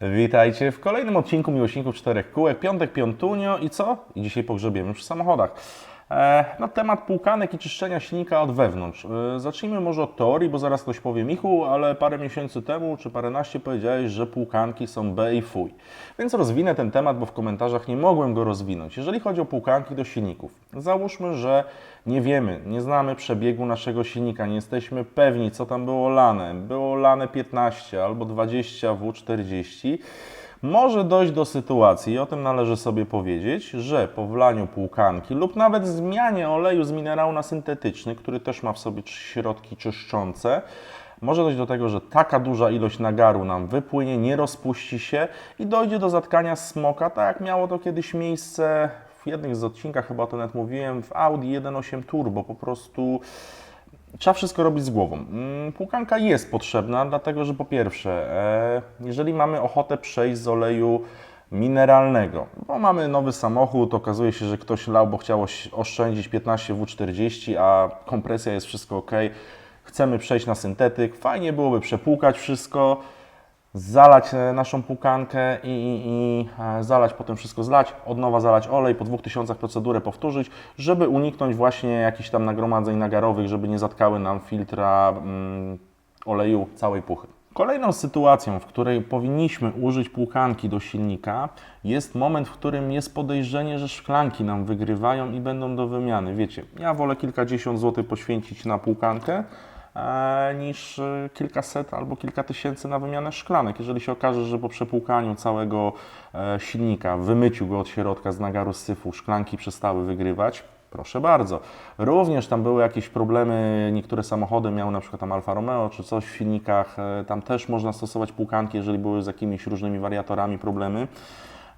Witajcie w kolejnym odcinku Miłośników Czterech Kółek. Piątek, piątunio i co? I dzisiaj pogrzebiemy przy samochodach. E, na temat płukanek i czyszczenia silnika od wewnątrz. E, zacznijmy może od teorii, bo zaraz ktoś powie Michu, ale parę miesięcy temu, czy paręnaście powiedziałeś, że płukanki są B i fuj. Więc rozwinę ten temat, bo w komentarzach nie mogłem go rozwinąć. Jeżeli chodzi o płukanki do silników, załóżmy, że nie wiemy, nie znamy przebiegu naszego silnika, nie jesteśmy pewni, co tam było lane. Było lane 15 albo 20 W40. Może dojść do sytuacji, i o tym należy sobie powiedzieć, że po wlaniu płukanki lub nawet zmianie oleju z minerału na syntetyczny, który też ma w sobie środki czyszczące, może dojść do tego, że taka duża ilość nagaru nam wypłynie, nie rozpuści się i dojdzie do zatkania smoka, tak jak miało to kiedyś miejsce w jednych z odcinkach, chyba o tym nawet mówiłem, w Audi 1.8 Turbo. Po prostu Trzeba wszystko robić z głową. Mm, Płukanka jest potrzebna, dlatego że po pierwsze, e, jeżeli mamy ochotę przejść z oleju mineralnego, bo mamy nowy samochód, okazuje się, że ktoś lał, bo chciał oś- oszczędzić 15 W40, a kompresja jest wszystko ok, chcemy przejść na syntetyk, fajnie byłoby przepłukać wszystko, zalać e, naszą płukankę i, i, i e, zalać potem wszystko zlać, od nowa zalać olej, po 2000 procedurę powtórzyć, żeby uniknąć właśnie jakichś tam nagromadzeń nagarowych, żeby nie zatkały nam filtra mm, oleju całej puchy. Kolejną sytuacją, w której powinniśmy użyć płukanki do silnika, jest moment, w którym jest podejrzenie, że szklanki nam wygrywają i będą do wymiany. Wiecie, ja wolę kilkadziesiąt złotych poświęcić na płukankę, niż e, kilkaset albo kilka tysięcy na wymianę szklanek. Jeżeli się okaże, że po przepłukaniu całego e, silnika, wymyciu go od środka z nagaru syfu, szklanki przestały wygrywać, proszę bardzo. Również tam były jakieś problemy, niektóre samochody miały na przykład tam Alfa Romeo czy coś w silnikach, e, tam też można stosować płukanki, jeżeli były z jakimiś różnymi wariatorami problemy.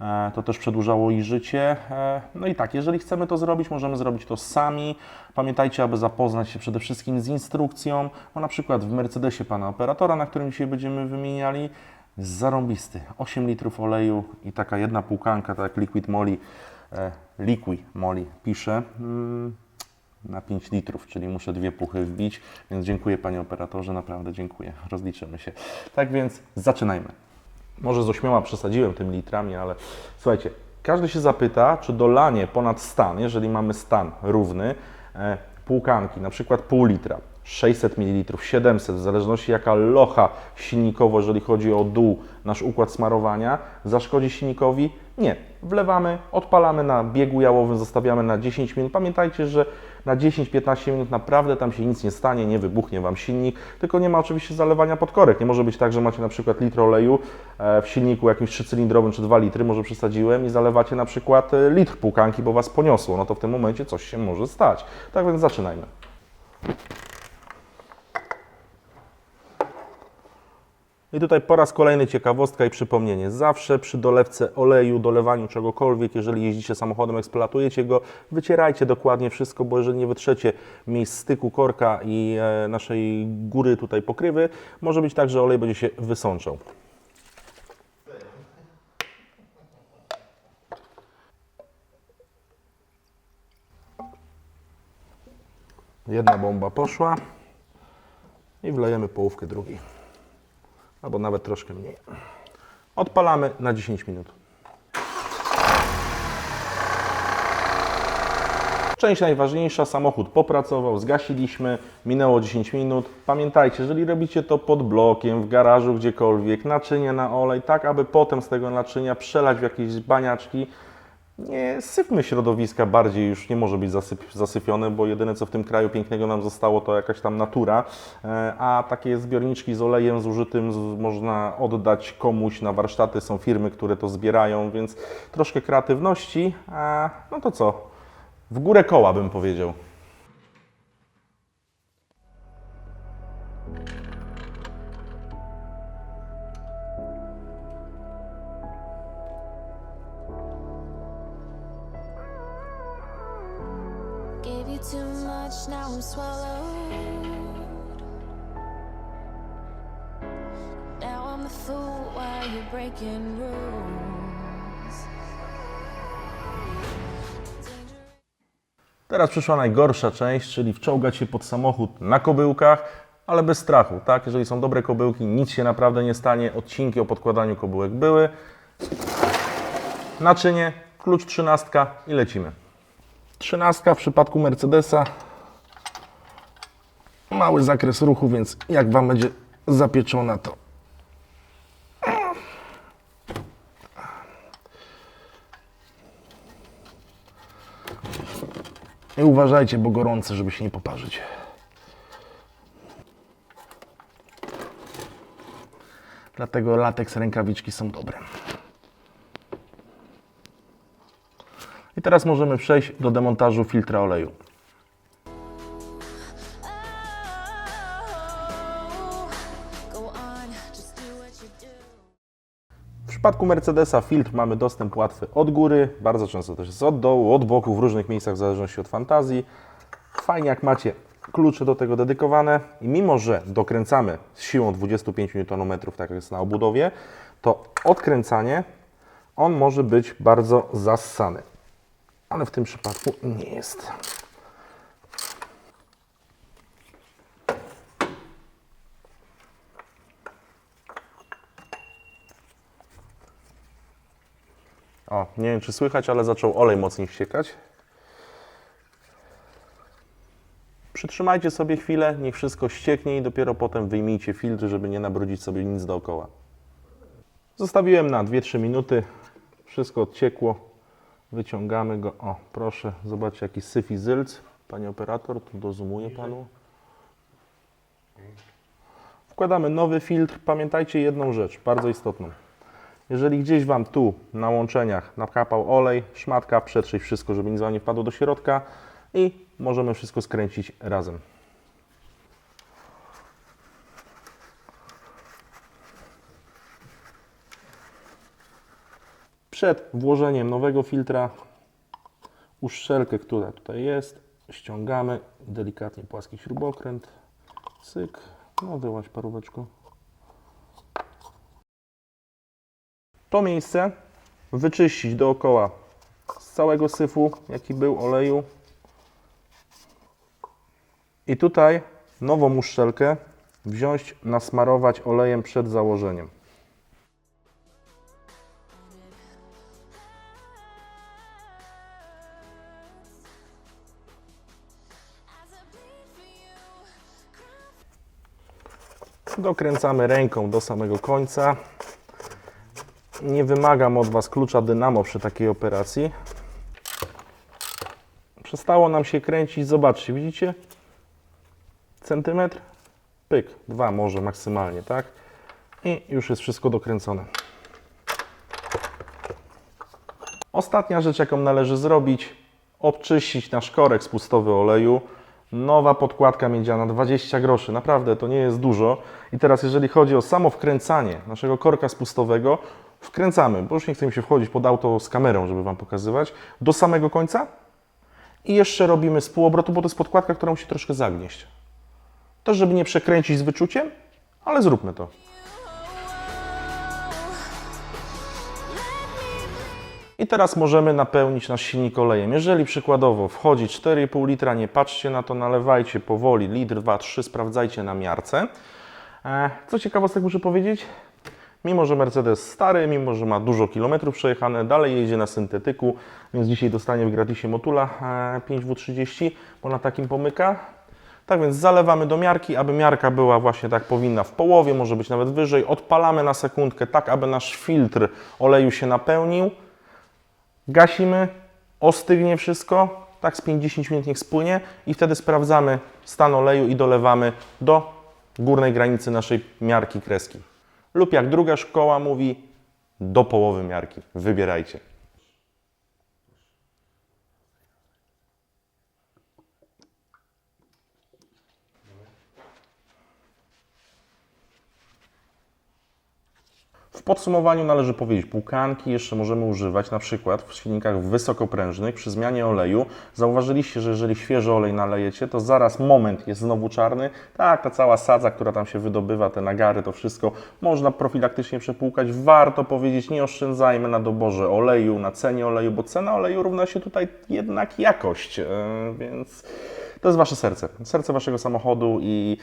E, To też przedłużało ich życie. E, No i tak, jeżeli chcemy to zrobić, możemy zrobić to sami. Pamiętajcie, aby zapoznać się przede wszystkim z instrukcją, bo na przykład w Mercedesie pana operatora, na którym dzisiaj będziemy wymieniali, zarąbisty. 8 litrów oleju i taka jedna płukanka, tak Liquid Moly, e, Liquid Moly pisze, mm, na 5 litrów, czyli muszę dwie puchy wbić, więc dziękuję panie operatorze, naprawdę dziękuję, rozliczymy się. Tak więc zaczynajmy. Może z ośmioma przesadziłem tymi litrami, ale słuchajcie, każdy się zapyta, czy dolanie ponad stan, jeżeli mamy stan równy, e, półkanki, na przykład pół litra, 600 ml, 700, w zależności jaka locha silnikowo, jeżeli chodzi o dół, nasz układ smarowania, zaszkodzi silnikowi? Nie. Wlewamy, odpalamy na biegu jałowym, zostawiamy na 10 minut. Pamiętajcie, że na 10-15 minut naprawdę tam się nic nie stanie, nie wybuchnie Wam silnik, tylko nie ma oczywiście zalewania pod korek. Nie może być tak, że macie na przykład litr oleju e, w silniku jakimś trzycylindrowym czy 2 litry, może przesadziłem i zalewacie na przykład e, litr płukanki, bo Was poniosło. No to w tym momencie coś się może stać. Tak więc zaczynajmy. I tutaj po raz kolejny ciekawostka i przypomnienie. Zawsze przy dolewce oleju, dolewaniu czegokolwiek, jeżeli jeździcie samochodem, eksploatujecie go, wycierajcie dokładnie wszystko, bo jeżeli nie wytrzecie miejsc styku korka i e, naszej góry tutaj pokrywy, może być tak, że olej będzie się wysączał. Jedna bomba poszła i wlejemy połówkę drugiej albo nawet troszkę mniej. Odpalamy na 10 minut. Część najważniejsza, samochód popracował, zgasiliśmy, minęło 10 minut. Pamiętajcie, jeżeli robicie to pod blokiem, w garażu, gdziekolwiek, naczynie na olej, tak aby potem z tego naczynia przelać w jakieś baniaczki, nie sypmy środowiska bardziej, już nie może być zasyp, zasypione, bo jedyne co w tym kraju pięknego nam zostało to jakaś tam natura, e, a takie zbiorniczki z olejem zużytym można oddać komuś na warsztaty, są firmy, które to zbierają, więc troszkę kreatywności, a no to co, w górę koła bym powiedział. Gave you too much, now I'm swallowed. Now I'm the fool while you're breaking rules. Teraz przyszła najgorsza część, czyli wczołgać się pod samochód na kobyłkach ale bez strachu, tak? Jeżeli są dobre kobyłki, nic się naprawdę nie stanie. Odcinki o podkładaniu kobyłek były. Naczynie, klucz trzynastka i lecimy. Trzynastka w przypadku Mercedesa. Mały zakres ruchu, więc jak Wam będzie zapieczona, to I uważajcie, bo gorące, żeby się nie poparzyć. Dlatego lateks rękawiczki są dobre. I teraz możemy przejść do demontażu filtra oleju. W przypadku Mercedesa filtr mamy dostęp łatwy od góry, bardzo często też jest od dołu, od boku, w różnych miejscach w zależności od fantazji. Fajnie jak macie klucze do tego dedykowane i mimo, że dokręcamy z siłą 25 Nm, tak jak jest na obudowie, to odkręcanie on może być bardzo zassany. Ale w tym przypadku nie jest. O, nie wiem czy słychać, ale zaczął olej mocniej ściekać. Przytrzymajcie sobie chwilę, niech wszystko ścieknie i dopiero potem wyjmijcie filtr, żeby nie nabrudzić sobie nic dookoła. Zostawiłem na 2-3 minuty. Wszystko odciekło. Wyciągamy go. O, proszę, zobaczcie jaki syf i zylc. Panie operator, tu dozumuję Panu. Wkładamy nowy filtr. Pamiętajcie jedną rzecz, bardzo istotną. Jeżeli gdzieś Wam tu na łączeniach nakapał olej, szmatka, przetrzyj wszystko, żeby nic Wam nie wpadło do środka i możemy wszystko skręcić razem. Przed włożeniem nowego filtra uszczelkę, która tutaj jest, ściągamy delikatnie płaski śrubokręt, cyk, no wyłaź paróweczko. To miejsce wyczyścić dookoła z całego syfu, jaki był oleju. I tutaj nową uszczelkę wziąć, nasmarować olejem przed założeniem. Dokręcamy ręką do samego końca. Nie wymagam od Was klucza dynamo przy takiej operacji. Przestało nam się kręcić. Zobaczcie, widzicie? Centymetr, pyk, dwa może maksymalnie, tak? I już jest wszystko dokręcone. Ostatnia rzecz, jaką należy zrobić, obczyścić nasz korek spustowy oleju. Nowa podkładka miedziana, 20 groszy, naprawdę to nie jest dużo. I teraz jeżeli chodzi o samo wkręcanie naszego korka spustowego, wkręcamy, bo już nie chce mi się wchodzić pod auto z kamerą, żeby Wam pokazywać, do samego końca i jeszcze robimy z półobrotu, bo to jest podkładka, która musi troszkę zagnieść. Też, żeby nie przekręcić z wyczuciem, ale zróbmy to. I teraz możemy napełnić nasz silnik olejem. Jeżeli przykładowo wchodzi 4,5 litra, nie patrzcie na to, nalewajcie powoli, litr, 2, 3, sprawdzajcie na miarce. E, Co ciekawostek muszę powiedzieć? Mimo, że Mercedes stary, mimo, że ma dużo kilometrów przejechane, dalej jeździ na syntetyku, więc dzisiaj dostanie w gratisie Motula e, 5W30, bo na takim pomyka. Tak więc zalewamy do miarki, aby miarka była właśnie tak powinna w połowie, może być nawet wyżej. Odpalamy na sekundkę, tak aby nasz filtr oleju się napełnił. Gasimy, ostygnie wszystko, tak z 5-10 minut niech spłynie i wtedy sprawdzamy stan oleju i dolewamy do górnej granicy naszej miarki kreski. Lub jak druga szkoła mówi, do połowy miarki. Wybierajcie. W podsumowaniu należy powiedzieć, półkanki jeszcze możemy używać na przykład w silnikach wysokoprężnych przy zmianie oleju. Zauważyliście, że jeżeli świeży olej nalejecie, to zaraz moment jest znowu czarny. Tak, ta cała sadza, która tam się wydobywa, te nagary, to wszystko można profilaktycznie przepłukać. Warto powiedzieć, nie oszczędzajmy na doborze oleju, na cenie oleju, bo cena oleju równa się tutaj jednak jakość, e, więc To jest Wasze serce, serce Waszego samochodu i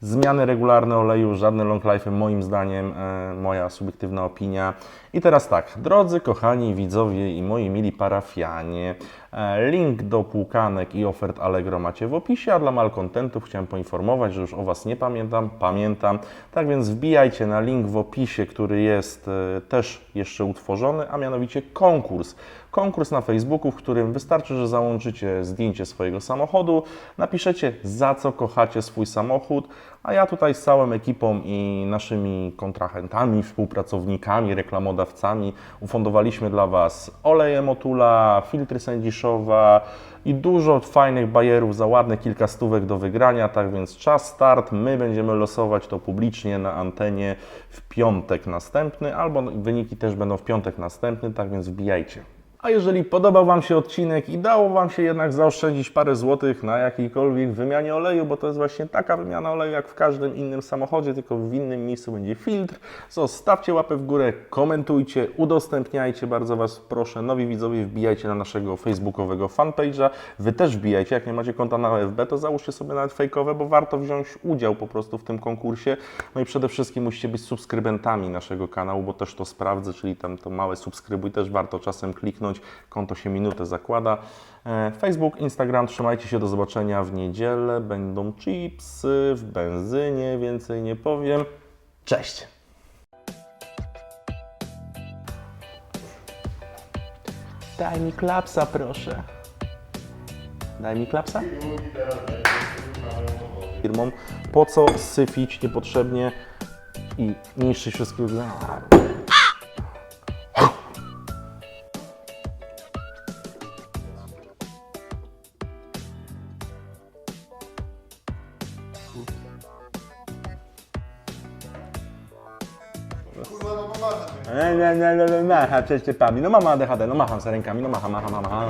zmiany regularne oleju, żadne long life, moim zdaniem, e, moja subiektywna opinia. I teraz tak, drodzy, kochani widzowie i moi mili parafianie, e, link do półkanek i ofert Allegro macie w opisie, a dla malkontentów chciałem poinformować, że już o Was nie pamiętam, pamiętam. Tak więc wbijajcie na link w opisie, który jest e, też jeszcze utworzony, a mianowicie konkurs. Konkurs na Facebooku, w którym wystarczy, że załączycie zdjęcie swojego samochodu, napiszecie za co kochacie swój samochód, a ja tutaj z całą ekipą i naszymi kontrahentami, współpracownikami, reklamodawcami ufundowaliśmy dla Was oleje Motula, filtry Sędziszowa i dużo fajnych bajerów za ładne kilka stówek do wygrania, tak więc czas start, my będziemy losować to publicznie na antenie w piątek następny, albo wyniki też będą w piątek następny, tak więc wbijajcie. A jeżeli podobał Wam się odcinek i dało Wam się jednak zaoszczędzić parę złotych na jakiejkolwiek wymianie oleju, bo to jest właśnie taka wymiana oleju jak w każdym innym samochodzie, tylko w innym miejscu będzie filtr, zostawcie łapę w górę, komentujcie, udostępniajcie, bardzo Was proszę. Nowi widzowie wbijajcie na naszego facebookowego fanpage'a, Wy też wbijajcie, jak nie macie konta na OFB, to załóżcie sobie nawet fejkowe, bo warto wziąć udział po prostu w tym konkursie. No i przede wszystkim musicie być subskrybentami naszego kanału, bo też to sprawdzę, czyli tam to małe subskrybuj też warto czasem kliknąć, konto się minutę zakłada. E, Facebook, Instagram, trzymajcie się, do zobaczenia w niedzielę, będą chipsy w benzynie, więcej nie powiem. Cześć! Daj mi klapsa, proszę. Daj mi klapsa? Firmom. Po co syfić niepotrzebnie i niszczyć wszystkiego? Macha przecież pami. No mama ADHD, no macham za rękami, no macham, macham, macham.